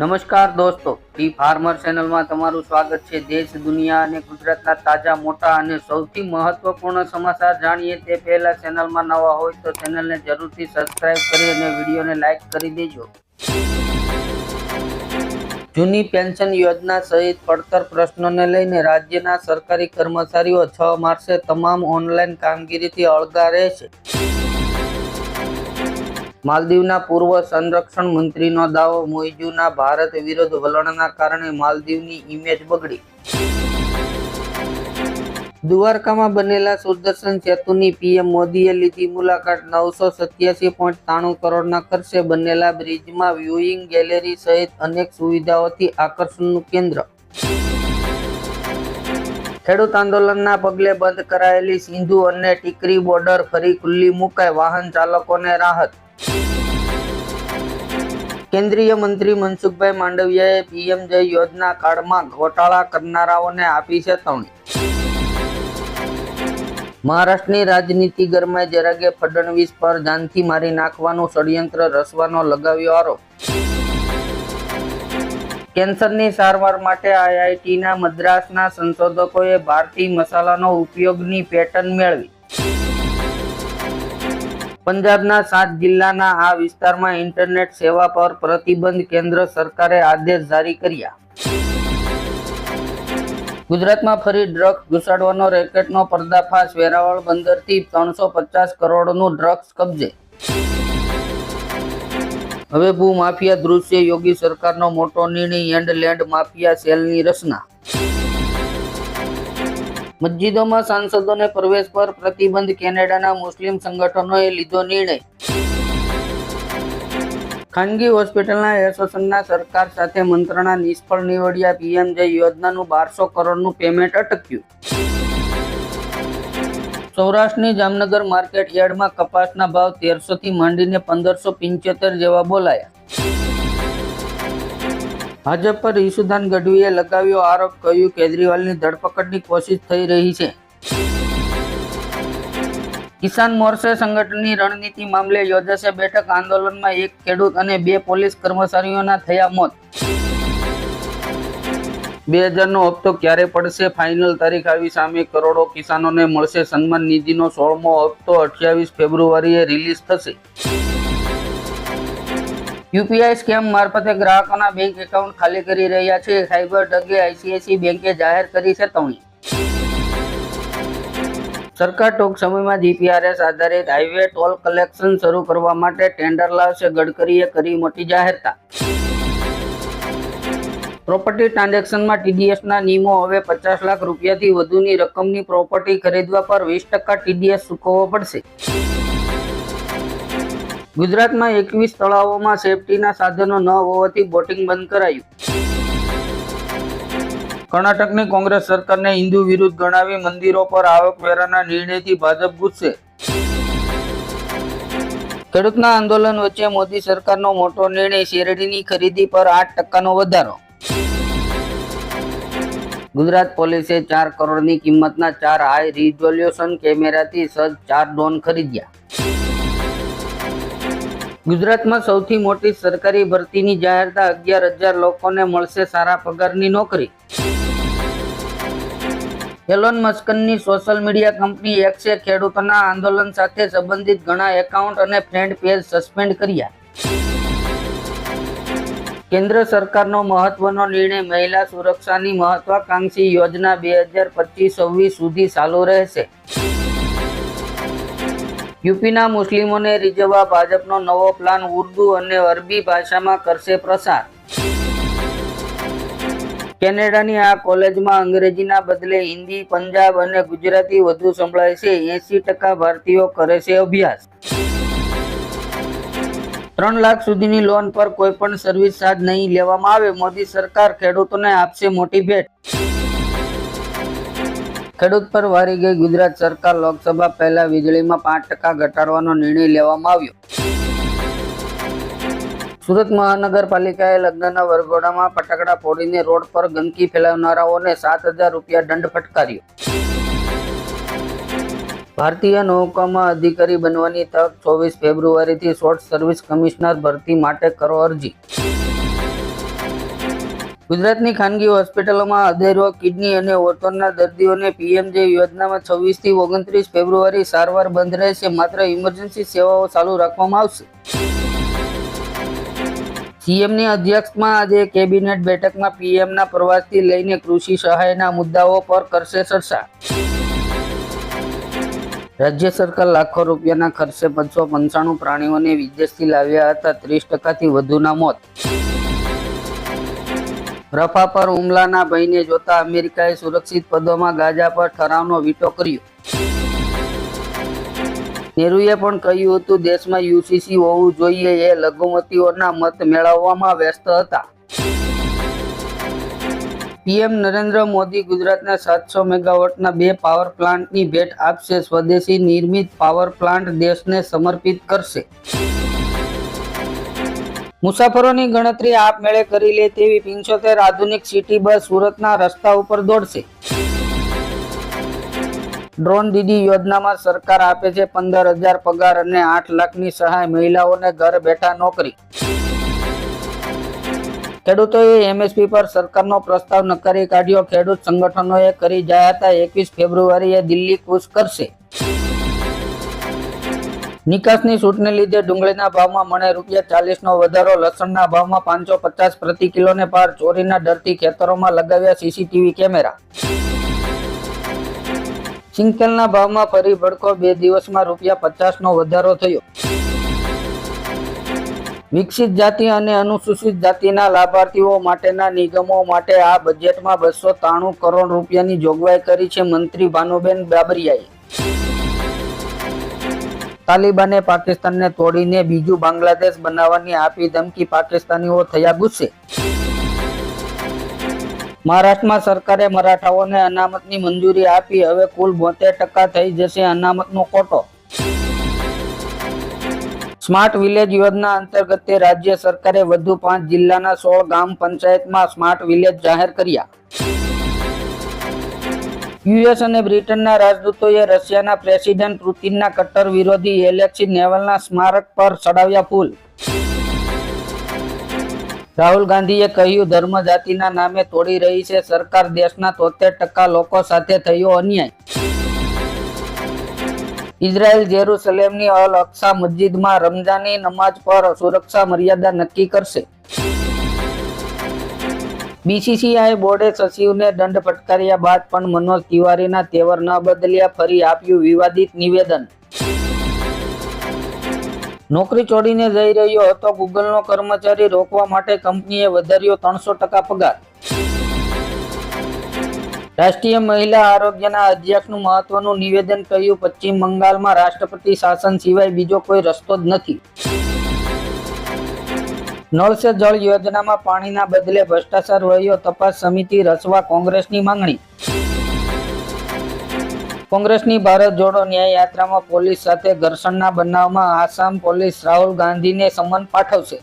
નમસ્કાર દોસ્તો, T farmer ચેનલમાં તમારું સ્વાગત છે. દેશ, દુનિયા અને ગુજરાતના તાજા, મોટા અને સૌથી મહત્વપૂર્ણ સમાચાર જાણીએ તે પહેલા ચેનલમાં નવા હોય તો ચેનલને જરૂરથી સબસ્ક્રાઇબ કરી અને વિડીયોને લાઈક કરી દેજો. જૂની પેન્શન યોજના સહિત પડતર પ્રશ્નોને લઈને રાજ્યના સરકારી કર્મચારીઓ છ માર્ચે તમામ ઓનલાઈન કામગીરીથી અળગા રહેશે. માલદીવના પૂર્વ સંરક્ષણ મંત્રીનો દાવો, મોઇજુના ભારત વિરુદ્ધ વલણના કારણે માલદીવની ઇમેજ બગડી. દ્વારકામાં બનેલા સુદર્શન સેતુની પીએમ મોદીએ લીધી મુલાકાત. નવસો સત્યાસી પોઈન્ટ ત્રાણું કરોડના ખર્ચે બનેલા બ્રિજમાં વ્યુઇંગ ગેલેરી સહિત અનેક સુવિધાઓથી આકર્ષણનું કેન્દ્ર. ખેડૂત આંદોલનના પગલે બંધ કરાયેલી સિંધુ અને ટીકરી બોર્ડર ફરી ખુલ્લી મુકાઈ. વાહન ચાલકોને રાહત કેન્દ્રીય મંત્રી મનસુખભાઈ માંડવિયાએ પીએમ જય યોજના કાળમાં ઘોટાળા કરનારાઓને આપી ચેતવણી મહારાષ્ટ્રની રાજનીતિ ગરમાઈ જરાગે ફડણવીસ પર જાનથી મારી નાખવાનું ષડયંત્ર રચવાનો લગાવ્યો આરોપ. કેન્સરની સારવાર માટે આઈઆઈટીના મદ્રાસના સંશોધકોએ ભારતીય મસાલાનો ઉપયોગની પેટર્ન મેળવી. પંજાબના સાત જિલ્લાના આ વિસ્તારમાં ઇન્ટરનેટ સેવા પર પ્રતિબંધ કેન્દ્ર સરકારે આદેશ જારી કર્યા. ગુજરાતમાં ફરી ડ્રગ્સ ઘુસાડવાનો રેકેટનો પર્દાફાશ, વેરાવળ બંદરથી ત્રણસો પચાસ કરોડનું ડ્રગ્સ કબજે. હવે ભૂમાફિયા દૃશ્ય, યોગી સરકારનો મોટો નિર્ણય, એન્ડ લેન્ડ માફિયા સેલની રચના. મસ્જિદોમાં સાંસદોને પ્રવેશ પર પ્રતિબંધ કેનેડાના મુસ્લિમ સંગઠનોએ લીધો નિર્ણય. ખાનગી હોસ્પિટલના એસોસિએશનના સરકાર સાથે મંત્રણા નિષ્ફળ નીવડ્યા પીએમજે યોજનાનું બારસો કરોડનું પેમેન્ટ અટક્યું. સૌરાષ્ટ્રની જામનગર માર્કેટ યાર્ડમાં કપાસના ભાવ તેરસોથી માંડીને પંદરસો પંચોતેર જેવા બોલાયા. ભાજપ પર ઈશુદાન ગઢવીએ લગાવ્યો આરોપ, કહ્યું કેજરીવાલની ધરપકડની કોશિશ થઈ રહી છે. કિસાન મોરચે સંગઠનની રણનીતિ મામલે યોજાશે બેઠક. આંદોલનમાં એક ખેડૂત અને બે પોલીસ કર્મચારીઓના થયા મોત. બે હજારનો હપ્તો ક્યારે પડશે? ફાઇનલ તારીખ આવી સામે કરોડો કિસાનોને મળશે સન્માન નિધિનો સોળમો હપ્તો. અઠ્યાવીસ ફેબ્રુઆરીએ રિલીઝ થશે. યુપીઆઈ સ્કેમ મારફતે ગ્રાહકોના બેંક એકાઉન્ટ ખાલી કરી રહ્યા છે. સાયબર ઠગે આઈસીઆઈસી બેંકે જાહેર કરી ચેતવણી સરકાર ટૂંક સમયમાં જીપીઆરએસ આધારિત હાઈવે ટોલ કલેક્શન શરૂ કરવા માટે ટેન્ડર લાવશે. ગડકરીએ કરી મોટી જાહેરતા. પ્રોપર્ટી ટ્રાન્ઝેક્શનમાં ટીડીએસના નિયમો હવે પચાસ લાખ રૂપિયાથી વધુની રકમની પ્રોપર્ટી ખરીદવા પર વીસ ટકા ટીડીએસ ચૂકવવો પડશે. ગુજરાતમાં એકવીસ તળાવોમાં સેફટીના સાધનો ન હોવાથી બોટિંગ બંધ કરાયું. કર્ણાટકની કોંગ્રેસ સરકારને હિન્દુ વિરુદ્ધ ગણાવી મંદિરો પર આવકવેરાના નિર્ણયથી ભાજપ ગુસ્સે. ખેડૂતના આંદોલન વચ્ચે મોદી સરકારનો મોટો નિર્ણય શેરડીની ખરીદી પર આઠ ટકાનો વધારો. ગુજરાત પોલીસે ચાર કરોડની કિંમતના ચાર હાઈ રિઝોલ્યુશન કેમેરાથી સજ ચાર ડ્રોન ખરીદ્યા. ગુજરાતમાં સૌથી મોટી સરકારી ભરતીની જાહેરતા અગિયાર હજાર લોકોને મળશે સારા પગારની નોકરી. એલોન મસ્કનની સોશિયલ મીડિયા કંપની એક્સે ખેડૂતોના આંદોલન સાથે સંબંધિત ઘણા એકાઉન્ટ અને ફ્રેન્ડ પેજ સસ્પેન્ડ કર્યા. કેન્દ્ર સરકારનો મહત્વનો નિર્ણય મહિલા સુરક્ષાની મહત્વાકાંક્ષી યોજના બે હજાર પચીસ છવ્વીસ સુધી ચાલુ રહેશે. યુપીના મુસ્લિમોને રીઝવવા ભાજપનો નવો પ્લાન ઉર્દુ અને અરબી ભાષામાં કરશે પ્રસાર. કેનેડાની આ કોલેજમાં અંગ્રેજીના બદલે હિન્દી, પંજાબ અને ગુજરાતી વધુ સંભળાય છે. એસી ટકા ભારતીયો કરે છે અભ્યાસ. ત્રણ લાખ સુધીની લોન પર કોઈ પણ સર્વિસ ચાર્જ નહીં લેવામાં આવે. મોદી સરકાર ખેડૂતોને આપશે મોટી ભેટ. ખેડૂત પર વારી ગઈ ગુજરાત સરકાર લોકસભા પહેલા વીજળીમાં પાંચ ટકા ઘટાડવાનો નિર્ણય લેવામાં આવ્યો. સુરત મહાનગરપાલિકાએ લગ્નના વરઘોડામાં ફટાકડા ફોડીને રોડ પર ગંદકી ફેલાવનારાઓને સાત હજાર રૂપિયા દંડ ફટકાર્યો. ભારતીય નૌકામાં અધિકારી બનવાની તક ચોવીસ ફેબ્રુઆરીથી શોર્ટ સર્વિસ કમિશનર ભરતી માટે કરો અરજી. ગુજરાતની ખાનગી હોસ્પિટલોમાં હૃદયરોગ કિડની અને ઓર્થોના દર્દીઓને પીએમજે યોજનામાં છવ્વીસથી ઓગણત્રીસ ફેબ્રુઆરી સારવાર બંધ રહેશે. માત્ર ઇમરજન્સી સેવાઓ ચાલુ રાખવામાં આવશે. સીએમની અધ્યક્ષમાં આજે કેબિનેટ બેઠકમાં પીએમના પ્રવાસથી લઈને કૃષિ સહાયના મુદ્દાઓ પર કરશે ચર્ચા. રાજ્ય સરકાર લાખો રૂપિયાના ખર્ચે પાંચસો પંચાણું પ્રાણીઓને વિદેશથી લાવ્યા હતા. ત્રીસ ટકાથી વધુના મોત. રફા પર હુમલાના ભયને જોતા અમેરિકાએ સુરક્ષિત પદોમાં ગાઝા પર ઠરાવનો વીટો કર્યો. નેહરુએ પણ કહ્યું હતું, દેશમાં યુસીસી હોવું જોઈએ, એ લઘુમતીઓના મત મેળવવામાં વ્યસ્ત હતા. પીએમ નરેન્દ્ર મોદી ગુજરાતના સાતસો મેગાવોટના બે પાવર પ્લાન્ટની ભેટ આપશે, સ્વદેશી નિર્મિત પાવર પ્લાન્ટ દેશને સમર્પિત કરશે. મુસાફરોની ગણતરી આપમેળે કરી લે તેવી પિંચોતેર આધુનિક સિટી બસ સુરતના રસ્તા ઉપર દોડશે. ડ્રોન દીદી યોજનામાં સરકાર આપે છે પંદર હજાર પગાર અને આઠ લાખની સહાય. મહિલાઓને ઘર બેઠા નોકરી. ખેડૂતોએ એમએસપી પર સરકારનો પ્રસ્તાવ નકારી કાઢ્યો. ખેડૂત સંગઠનોએ કરી જાહેરાત. એકવીસ ફેબ્રુઆરીએ દિલ્હી કૂચ કરશે. નિકાસની છૂટને લીધે ડુંગળીના ભાવમાં મણે રૂપિયા ચાલીસનો વધારો, લસણના ભાવમાં પાંચસો પચાસ પ્રતિ કિલોને પાર, ચોરીના ડરથી ખેતરોમાં લગાવ્યા સીસીટીવી કેમેરા. સિંગતેલના ભાવમાં ફરી ભડકો, બે દિવસમાં રૂપિયા પચાસનો વધારો થયો. વિકસિત જાતિ અને અનુસૂચિત જાતિના લાભાર્થીઓ માટેના નિગમો માટે આ બજેટમાં બસો ત્રાણું કરોડ રૂપિયાની જોગવાઈ કરી છે મંત્રી ભાનુબેન બાબરિયાએ. તાલિબાને પાકિસ્તાનને તોડીને બીજું બાંગ્લાદેશ બનાવવાની આપી ધમકી પાકિસ્તાનીઓ થયા ગુસ્સે. મહારાષ્ટ્રમાં સરકારે મરાઠાઓને અનામતની મંજૂરી આપી, હવે કુલ બોતેર ટકા થઈ જશે અનામતનો કોટો. સ્માર્ટ વિલેજ યોજના અંતર્ગત રાજ્ય સરકારે વધુ પાંચ જિલ્લાના સોળ ગામ પંચાયતમાં સ્માર્ટ વિલેજ જાહેર કર્યા. યુએસ અને બ્રિટનના રાજદૂતોએ રશિયાના પ્રેસિડેન્ટ પુતિનના કટ્ટર વિરોધી એલેક્સી નેવલના સ્મારક પર ચડાવ્યા ફૂલ રાહુલ ગાંધીએ કહ્યું, ધર્મ જાતિના નામે તોડી રહી છે સરકાર, દેશના તોતેર ટકા લોકો સાથે થયો અન્યાય. ઇઝરાયલ જેરુસલેમની અલ અક્સા મસ્જિદમાં રમઝાની નમાજ પર સુરક્ષા મર્યાદા નક્કી કરશે. બીસીસીઆઈ બોર્ડે સચિવને દંડ ફટકાર્યા બાદ પણ મનોજ તિવારીના તેવર ન બદલ્યા, ફરી આપ્યું વિવાદિત નિવેદન. નોકરી છોડીને જઈ રહ્યો હતો. ગૂગલનો કર્મચારી રોકવા માટે કંપનીએ વધાર્યો ત્રણસો ટકા પગાર. રાષ્ટ્રીય મહિલા આરોગ્યના અધ્યક્ષનું મહત્વનું નિવેદન કહ્યું. પશ્ચિમ બંગાળમાં રાષ્ટ્રપતિ શાસન સિવાય બીજો કોઈ રસ્તો જ નથી. નળ જળ યોજનામાં પાણીના બદલે ભ્રષ્ટાચાર વયો તપાસ સમિતિ રચવા કોંગ્રેસની માંગણી. કોંગ્રેસની ભારત જોડો ન્યાય યાત્રામાં પોલીસ સાથે ઘર્ષણના બનાવમાં આસામ પોલીસ રાહુલ ગાંધીને સમન પાઠવશે.